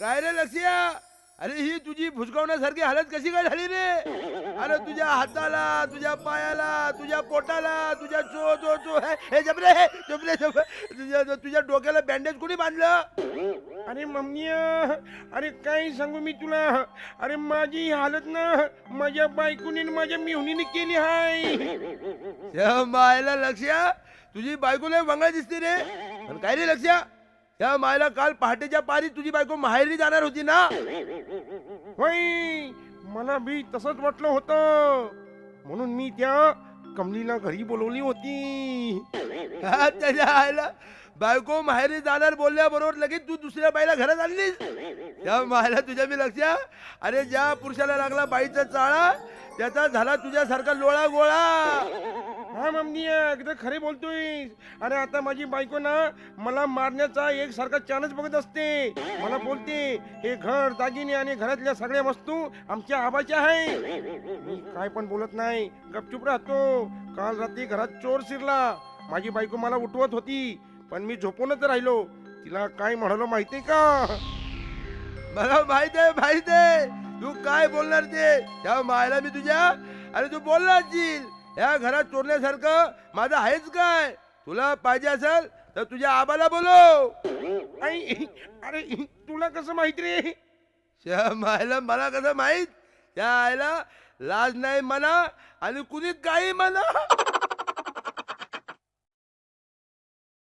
काय रे लक्ष्या अरे ही तुझी भुसकावण्यासारखी हालत कशी काय झाली रे? अरे तुझ्या हाताला तुझ्या पायाला तुझ्या पोटाला तुझ्या चो चो चो हे हे जबरे हे जबरे जब तुझ्या तुझ्या डोक्याला बँडेज कोणी बांधलं? अरे मम्मी अरे काय सांगू मी तुला? अरे माझी हालत ना माझ्या बायकोनी माझ्या मिहुनीने केली हाय. मायला लक्ष्या तुझी बायको लय वंगा दिसते रे. काय रे लक्ष्या? त्या मायला काल पहाटेच्या पारी तुझी बायको माहेरी जाणार होती ना? होय. मला मी तसंच वाटलं होतं. म्हणून मी त्या कमलीला घरी बोलवली होती. हा, त्याच्या आईला बायको माहेरी जाणार बोलल्याबरोबर लगेच तू दुसऱ्या बाईला घरात आणलीस? त्या मायला तुझ्या मी लक्ष्या अरे ज्या पुरुषाला लागला बाईचा चाळा त्याचा झाला तुझ्यासारखा लोळा गोळा. हा मम्मी एकदम खरे बोलतोय. अरे आता माझी बायको ना मला मारण्याचा एक सारखा चानच बघत असते. मला बोलते हे घर दागिने आणि घरातल्या सगळ्या वस्तू आमच्या आबाच्या आहे. मी काय पण बोलत नाही. गपचूप राहतो. काल रात्री घरात चोर शिरला. माझी बायको मला उठवत होती पण मी झोपूनच राहिलो. तिला काय म्हणालो माहितीये का? मला माहीत आहे माहीत आहे. तू काय बोलणार ते? त्या मायला मी तुझ्या अरे तू बोलणार असशील. या घरात चोरण्यासारखं माझं आहेच काय? तुला पाहिजे असेल तर तुझ्या आबाला बोलव. आई अरे तुला कसं माहिती रे? त्या मायला मला कसं माहीत? त्या आईला लाज नाही म्हणा आणि कुणी काही म्हणा.